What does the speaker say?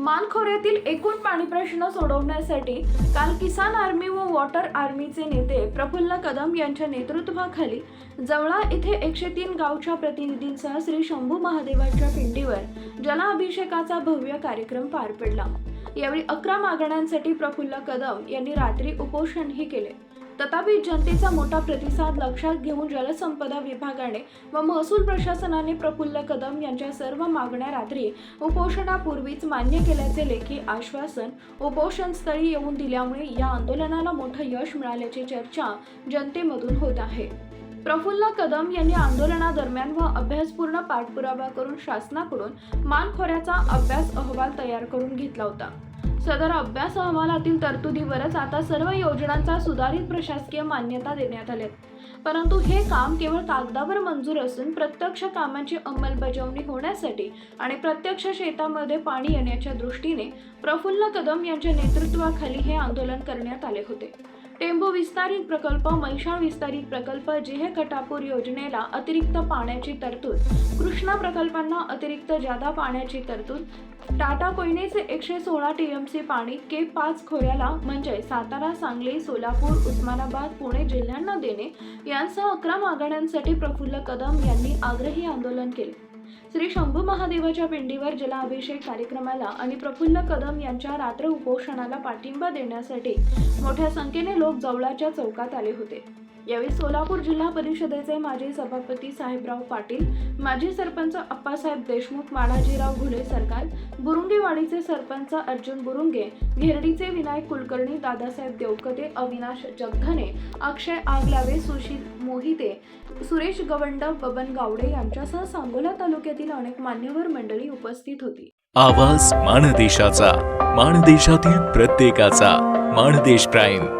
मानखोऱ्यातील एकूण पाणी प्रश्न सोडवण्यासाठी काल किसान आर्मी व वॉटर आर्मीचे नेते प्रफुल्ल कदम यांच्या नेतृत्वाखाली जवळा येथे एकशे तीन गावच्या प्रतिनिधींसह श्री शंभू महादेवाच्या पिंडीवर जलाभिषेकाचा भव्य कार्यक्रम पार पडला. यावेळी अकरा मागण्यांसाठी प्रफुल्ल कदम यांनी रात्री उपोषणही केले. तथापि जनतेचा मोठा प्रतिसाद लक्षात घेऊन जलसंपदा विभागाने व महसूल प्रशासनाने प्रफुल्ल कदम यांच्या सर्व मागण्या रात्री उपोषणापूर्वीच मान्य केल्याचे लेखी आश्वासन उपोषणस्थळी येऊन दिल्यामुळे या आंदोलनाला मोठं यश मिळाल्याची चर्चा जनतेमधून होत आहे. प्रफुल्ल कदम यांनी आंदोलनादरम्यान व अभ्यासपूर्ण पाठपुरावा करून शासनाकडून मानखोऱ्याचा अभ्यास अहवाल तयार करून घेतला होता. सदर अभ्यास अहवालातील तरतुदीवरच आता सर्व योजनांचा सुधारित प्रशासकीय मान्यता देण्यात आल्या परंतु हे काम केवळ कागदावर मंजूर असून प्रत्यक्ष कामांची अंमलबजावणी होण्यासाठी आणि प्रत्यक्ष शेतामध्ये पाणी येण्याच्या दृष्टीने प्रफुल्ल कदम यांच्या नेतृत्वाखाली हे आंदोलन करण्यात आले होते. टेंबू विस्तारित प्रकल्प मैशाळ विस्तारित प्रकल्प जिहे कटापूर योजनेला अतिरिक्त पाण्याची तरतूद कृष्णा प्रकल्पांना अतिरिक्त जादा पाण्याची तरतूद टाटा कोयनेचे एकशे सोळा टीएमसी पाणी के पाच खोऱ्याला म्हणजे सातारा सांगली सोलापूर उस्मानाबाद पुणे जिल्ह्यांना देणे यांसह अकरा मागण्यांसाठी प्रफुल्ल कदम यांनी आग्रही आंदोलन केले. श्री शंभू महादेवाच्या पिंडीवर जलाभिषेक कार्यक्रमाला आणि प्रफुल्ल कदम यांच्या रात्र उपोषणाला पाठिंबा देण्यासाठी मोठ्या संख्येने लोक जवळाच्या चौकात आले होते. यावेळी सोलापूर जिल्हा परिषदेचे माजी सभापती साहेबराव पाटील माजी सरपंच अप्पासाहेब देशमुख माडाजीराव घुले सरकार बुरुंगेवाडीचे सरपंच अर्जुन बुरुंगे घेरडीचे विनायक कुलकर्णी दादासाहेब देवकते अविनाश जगधने अक्षय आगलावे सुशील मोहिते सुरेश गवंड बबन गावडे यांच्यासह सांगोला तालुक्यातील अनेक मान्यवर मंडळी उपस्थित होती. आवाज माणदेशाचा माणदेशातील प्रत्येकाचा माणदेश प्राईम.